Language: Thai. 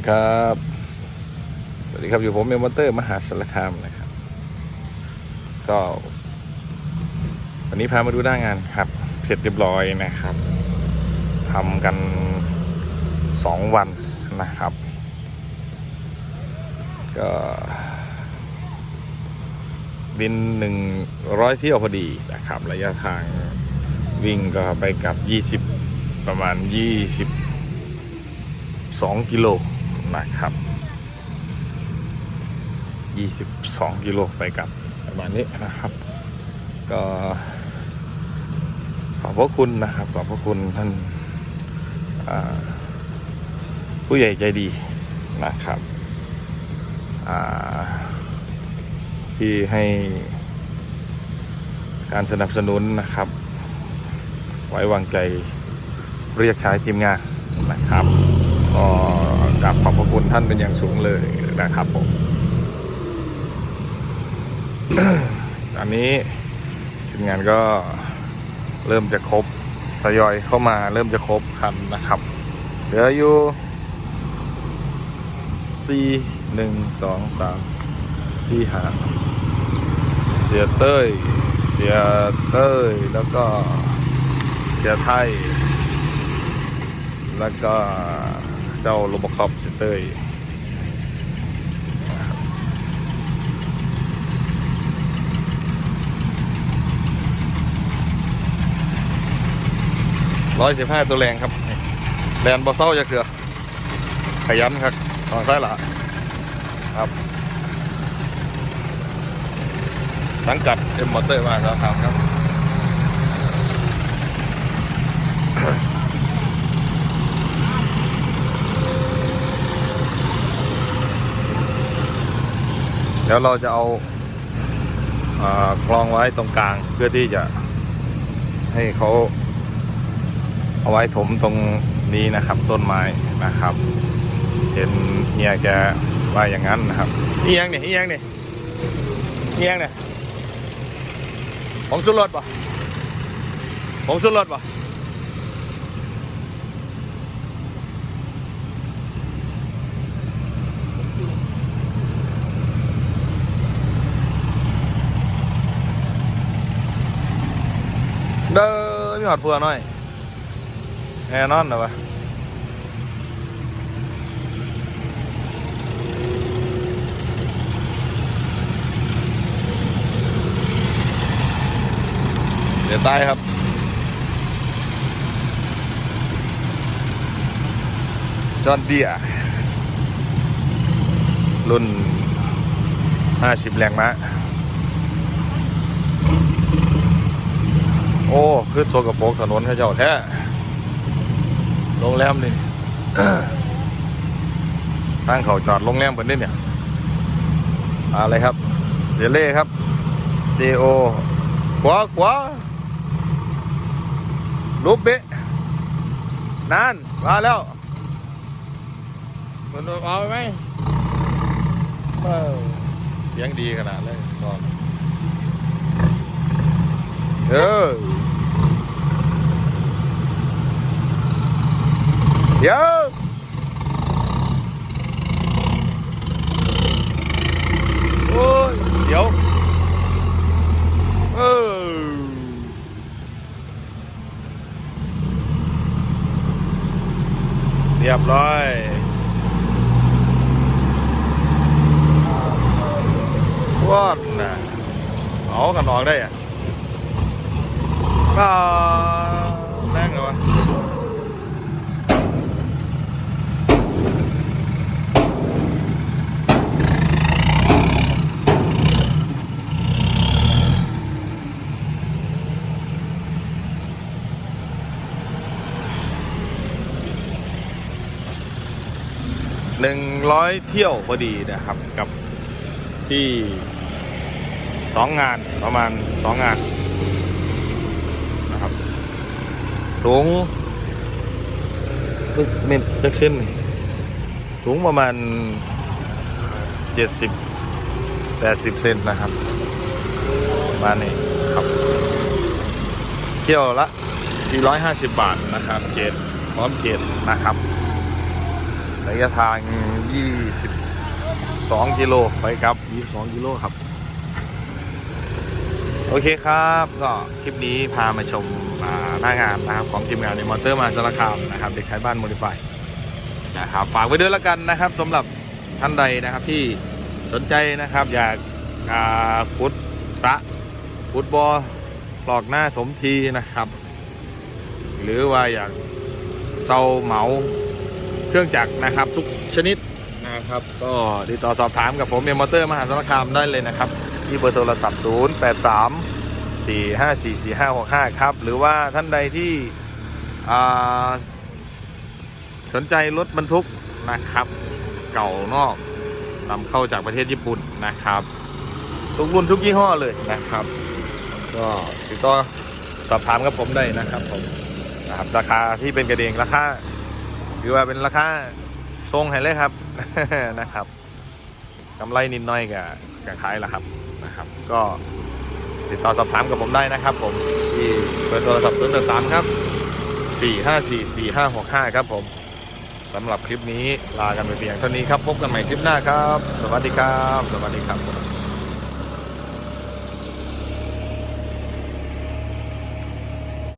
ดีครับ สวัสดีครับอยู่ผมเอมอเตอร์มหาสารคามนะครับ ก็ วันนี้พามาดูหน้างานครับ เสร็จเรียบร้อยนะครับทำกันสองวันนะครับ ก็ บินหนึ่งร้อยเที่ยวพอดีนะครับ ระยะทางวิ่งก็ไปกับยี่สิบประมาณยี่สิบ2กิโล นะครับ 22 กิโลไปกลับประมาณนี้นะครับ ก็ขอบพระคุณนะครับ ขอบพระคุณท่านผู้ใหญ่ใจดีนะครับที่ให้การสนับสนุนนะครับ ไว้วางใจเรียกใช้ทีมงานนะครับก็ กราบขอบพระคุณท่านเป็นอย่างสูงเลยนะครับผม อันนี้ทีมงานก็เริ่มจะครบสยอยเข้ามาเริ่มจะครบคันนะครับ เหลืออยู่สี่หนึ่งสองสามสี่หาเสียเต้ย เสียเต้ย แล้วก็เสียไทย แล้วก็ เจ้าโรบคอปสเตอร์ร้อยสิบห้าตัวแรงครับแลนบอเซาจะเกลือขยันครับทางซ้ายหละครับสังกัดเอ็มมอเตอร์มาครับครับ ดี๋ยวเราจะเอากลองไว้ตรงกลางเพื่อที่จะให้เขาเอาไว้ถมตรงนี้นะครับ ต้นไม้นะครับ เห็นเฮียแกว่าอย่างนั้นนะครับเอียงเนี่ยเอียงเนี่ยเอียงเนี่ยผมสุดรถปะผมสุดรถปะ ด้อมีหอดเพื่อหน่อยแน่นอนเหรอวะเดี๋ยวตายครับจอนเดียร์รุ่น 50 แรงม้า โอ้คือโซกับโปรกถนนเขาเจ้าแท้โรงแรมนี่ทางเขาจอดโรงแรมเปิดนี่เนี่ยอะไรครับ เสียเล่ครับ CO ขวาขวาลูบเบะนานมาแล้วมันเอาไปไหมเออเสียงดีขนาดเลยตอนเออ เดี๋ยวโอ้ยเดี๋ยวเออเรียบร้อยวอดนะเอากันออกได้อะก็แรงเลยวะ หนึ่งร้อยเที่ยวพอดีนะครับกับที่สองงานประมาณสองงานนะครับสูงตึกเมตรจักเส้นสูงประมาณเจ็ดสิบแปดสิบเซนนะครับประมาณนี้ครับเที่ยวละ 450 บาทนะครับเจ็ดพร้อมเจ็ดนะครับ ระยะทาง 22 กิโลไปครับ 22 กิโลครับ โอเคครับก็คลิปนี้พามาชมหน้างานนะครับของทีมงานในมอเตอร์มาสารคามนะครับเด็กขายบ้านโมดิฟายนะครับฝากไว้ด้วยล้วกันนะครับสำหรับท่านใดนะครับที่สนใจนะครับอยากขุดสะขุดบอ่อปลอกหน้าถมทีนะครับ หรือว่าอยากเซาเหมา เครื่องจักรนะครับ ทุกชนิดนะครับ ก็ติดต่อสอบถามกับผมเอ็มมอเตอร์มหาสารคามได้เลยนะครับที่เบอร์โทรศัพท์ 0 8 3 4 5 4 4 5 6 5 ครับ หรือว่าท่านใดที่สนใจรถบรรทุกนะครับ เก่านอกนำเข้าจากประเทศญี่ปุ่นนะครับ ทุกรุ่นทุกยี่ห้อเลยนะครับ ก็ติดต่อสอบถามกับผมได้นะครับผมนะครับราคาที่เป็นกระเดงราคา หรือว่าเป็นราคาทรงให้เลยครับนะครับกำไรนิดน้อยกับกับขายละครับนะครับ ก็ติดต่อสอบถามกับผมได้นะครับ ผมที่เบอร์โทรศัพท์ศูนย์สามครับสี่ห้าสี่สี่ห้าหกห้าครับผมสำหรับคลิปนี้ลากันไปเพียงเท่านี้ครับ พบกันใหม่คลิปหน้าครับ สวัสดีครับ สวัสดีครับ